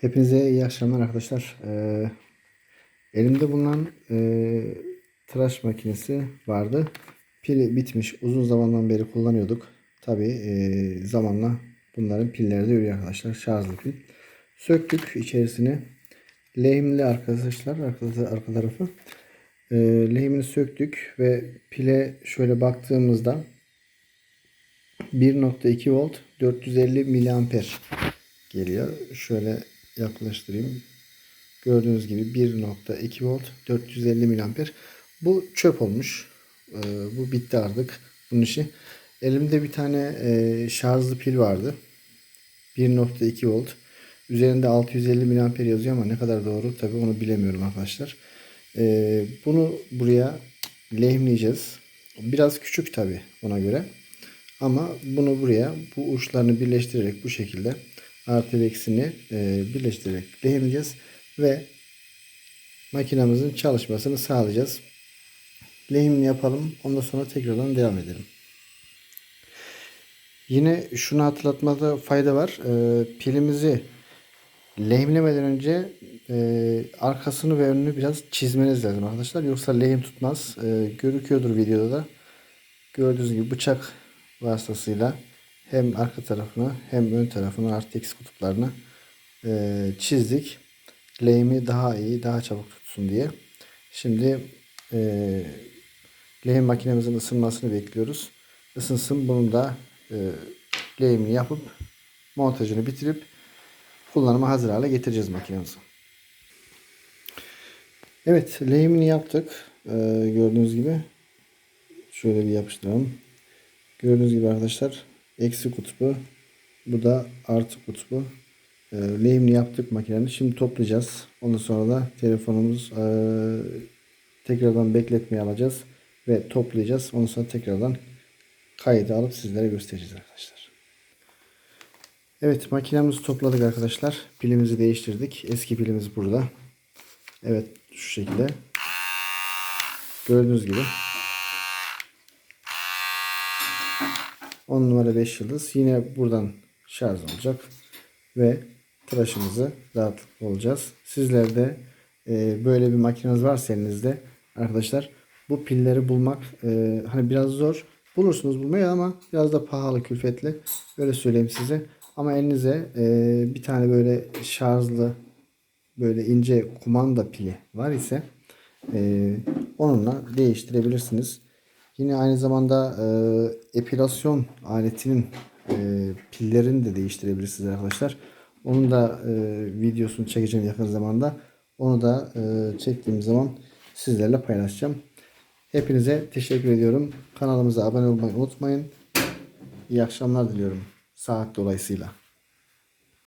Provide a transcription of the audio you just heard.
Hepinize iyi akşamlar arkadaşlar. Ee, elimde bulunan e, tıraş makinesi vardı. Pili bitmiş. Uzun zamandan beri kullanıyorduk. Tabi zamanla bunların pilleri de yürüyor arkadaşlar. Şarjlı pil. Söktük içerisini. Lehimli arkadaşlar. Arka, arka tarafı. Ee, lehimini söktük ve pile şöyle baktığımızda 1.2 volt 450 miliamper geliyor. Şöyle yaklaştırayım. Gördüğünüz gibi 1.2 volt 450 miliamper. Bu çöp olmuş. Ee, bu bitti artık. Bunun işi. Elimde bir tane e, şarjlı pil vardı. 1.2 volt. Üzerinde 650 miliamper yazıyor ama ne kadar doğru tabi onu bilemiyorum arkadaşlar. Ee, bunu buraya lehimleyeceğiz. Biraz küçük tabi ona göre. Ama bunu buraya bu uçlarını birleştirerek bu şekilde artı ve eksini e, birleştirerek lehimleyeceğiz ve makinamızın çalışmasını sağlayacağız. Lehimini yapalım. Ondan sonra tekrardan devam edelim. Yine şunu hatırlatmada fayda var. E, pilimizi lehimlemeden önce e, arkasını ve önünü biraz çizmeniz lazım arkadaşlar. Yoksa lehim tutmaz. E, görüküyordur videoda da. Gördüğünüz gibi bıçak vasıtasıyla hem arka tarafını hem ön tarafını artı eksi kutuplarını e, çizdik. Lehimi daha iyi, daha çabuk tutsun diye. Şimdi e, lehim makinemizin ısınmasını bekliyoruz. Isınsın. Bunu da e, lehimini yapıp montajını bitirip kullanıma hazır hale getireceğiz makinemizi. Evet, lehimini yaptık. E, gördüğünüz gibi şöyle bir yapıştıralım. Gördüğünüz gibi arkadaşlar eksi kutbu. Bu da artı kutbu. E, lehimini yaptık makinenin. Şimdi toplayacağız. Ondan sonra da telefonumuz e, tekrardan bekletmeye alacağız. Ve toplayacağız. Ondan sonra tekrardan kaydı alıp sizlere göstereceğiz arkadaşlar. Evet makinemizi topladık arkadaşlar. Pilimizi değiştirdik. Eski pilimiz burada. Evet şu şekilde. Gördüğünüz gibi. 10 numara 5 yıldız. Yine buradan şarj olacak. Ve tıraşımızı rahatlıkla olacağız. Sizler de e, böyle bir makineniz varsa elinizde arkadaşlar bu pilleri bulmak e, hani biraz zor. Bulursunuz bulmayı ama biraz da pahalı külfetli. Öyle söyleyeyim size. Ama elinize e, bir tane böyle şarjlı böyle ince kumanda pili var ise e, onunla değiştirebilirsiniz. Yine aynı zamanda e, epilasyon aletinin e, pillerini de değiştirebilirsiniz arkadaşlar. Onun da e, videosunu çekeceğim yakın zamanda. Onu da e, çektiğim zaman sizlerle paylaşacağım. Hepinize teşekkür ediyorum. Kanalımıza abone olmayı unutmayın. İyi akşamlar diliyorum. Saat dolayısıyla.